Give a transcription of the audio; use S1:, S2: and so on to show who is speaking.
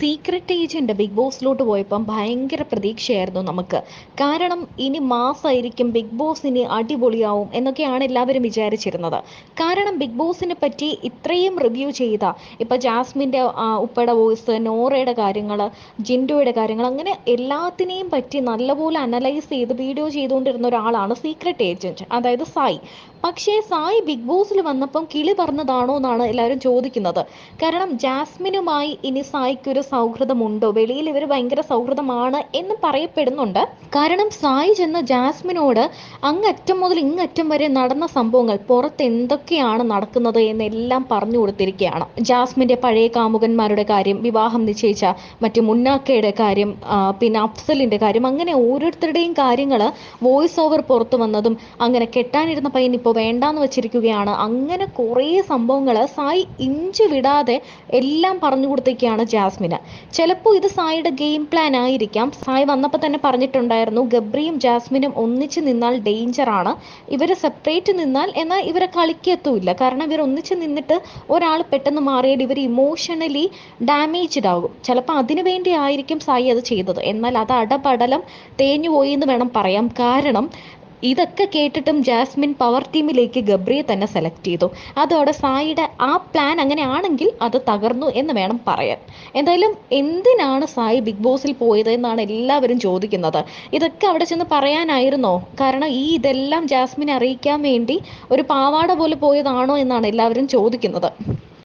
S1: Secret agent big ബോസിലോട്ട് പോയപ്പം ഭയങ്കര പ്രതീക്ഷയായിരുന്നു നമുക്ക്. കാരണം ഇനി മാസായിരിക്കും ബിഗ് ബോസ് ഇനി അടിപൊളിയാവും എന്നൊക്കെയാണ് എല്ലാവരും വിചാരിച്ചിരുന്നത്. കാരണം ബിഗ് ബോസിനെ പറ്റി ഇത്രയും റിവ്യൂ ചെയ്ത ഇപ്പൊ ജാസ്മിന്റെ ഉപ്പയുടെ വോയിസ് നോറയുടെ കാര്യങ്ങൾ ജിൻഡോയുടെ കാര്യങ്ങൾ അങ്ങനെ എല്ലാത്തിനെയും പറ്റി നല്ലപോലെ അനലൈസ് ചെയ്ത് വീഡിയോ ചെയ്തുകൊണ്ടിരുന്ന ഒരാളാണ് സീക്രട്ട് ഏജന്റ് അതായത് സായി. പക്ഷേ സായി ബിഗ് ബോസിൽ വന്നപ്പം കിളി പറഞ്ഞതാണോ എന്നാണ് എല്ലാവരും ചോദിക്കുന്നത്. കാരണം ജാസ്മിനുമായി ഇനി സായിക്ക് ഒരു സൗഹൃദമുണ്ടോ? വെളിയിൽ ഇവർ ഭയങ്കര സൗഹൃദമാണ് എന്ന് പറയപ്പെടുന്നുണ്ട്. കാരണം സായി ചെന്ന ജാസ്മിനോട് അങ്ങറ്റം മുതൽ ഇങ്ങറ്റം വരെ നടന്ന സംഭവങ്ങൾ പുറത്ത് എന്തൊക്കെയാണ് നടക്കുന്നത് എന്നെല്ലാം പറഞ്ഞു കൊടുത്തിരിക്കുകയാണ്. ജാസ്മിന്റെ പഴയ കാമുകന്മാരുടെ കാര്യം വിവാഹം നിശ്ചയിച്ച മറ്റു മുന്നാക്കയുടെ കാര്യം പിന്നെ അഫ്സലിന്റെ കാര്യം അങ്ങനെ ഓരോരുത്തരുടെയും കാര്യങ്ങൾ വോയിസ് ഓവർ പുറത്തു വന്നതും അങ്ങനെ കെട്ടാനിരുന്ന പയ്യൻ ഇപ്പോൾ വേണ്ടാന്ന് വെച്ചിരിക്കുകയാണ്. അങ്ങനെ കുറേ സംഭവങ്ങൾ സായി ഇഞ്ച് വിടാതെ എല്ലാം പറഞ്ഞു കൊടുത്തേക്കാണ് ജാസ്മിന്. ചിലപ്പോൾ ഇത് സായിയുടെ ഗെയിം പ്ലാൻ ആയിരിക്കാം. സായി വന്നപ്പോൾ തന്നെ പറഞ്ഞിട്ടുണ്ടായിരുന്നു ഗബ്രിയും ജാസ്മിനും ഒന്നിച്ച് നിന്നാൽ ഡേഞ്ചർ ആണ്. ഇവർ സെപ്പറേറ്റ് നിന്നാൽ എന്നാൽ ഇവരെ കളിക്കത്തുമില്ല. കാരണം ഇവർ ഒന്നിച്ച് നിന്നിട്ട് ഒരാൾ പെട്ടെന്ന് മാറിയാൽ ഇവർ ഇമോഷണലി ഡാമേജ്ഡ് ആകും. ചിലപ്പോൾ അതിനു വേണ്ടി ആയിരിക്കും സായി അത് ചെയ്തത്. എന്നാൽ അത് അടപടലം തേഞ്ഞുപോയി എന്ന് വേണം പറയാം കാരണം ഇതൊക്കെ കേട്ടിട്ടും ജാസ്മിൻ പവർ ടീമിലേക്ക് ഗബ്രിയെ തന്നെ സെലക്ട് ചെയ്തു. അതോടെ സായിയുടെ ആ പ്ലാൻ അങ്ങനെ ആണെങ്കിൽ അത് തകർന്നു എന്ന് വേണം പറയാൻ. എന്തായാലും എന്തിനാണ് സായി ബിഗ് ബോസിൽ പോയത് എന്നാണ് എല്ലാവരും ചോദിക്കുന്നത്. ഇതൊക്കെ അവിടെ ചെന്ന് പറയാനായിരുന്നോ? കാരണം ഈ ഇതെല്ലാം ജാസ്മിൻ അറിയിക്കാൻ വേണ്ടി ഒരു പാവാട പോലെ പോയതാണോ എന്നാണ് എല്ലാവരും ചോദിക്കുന്നത്.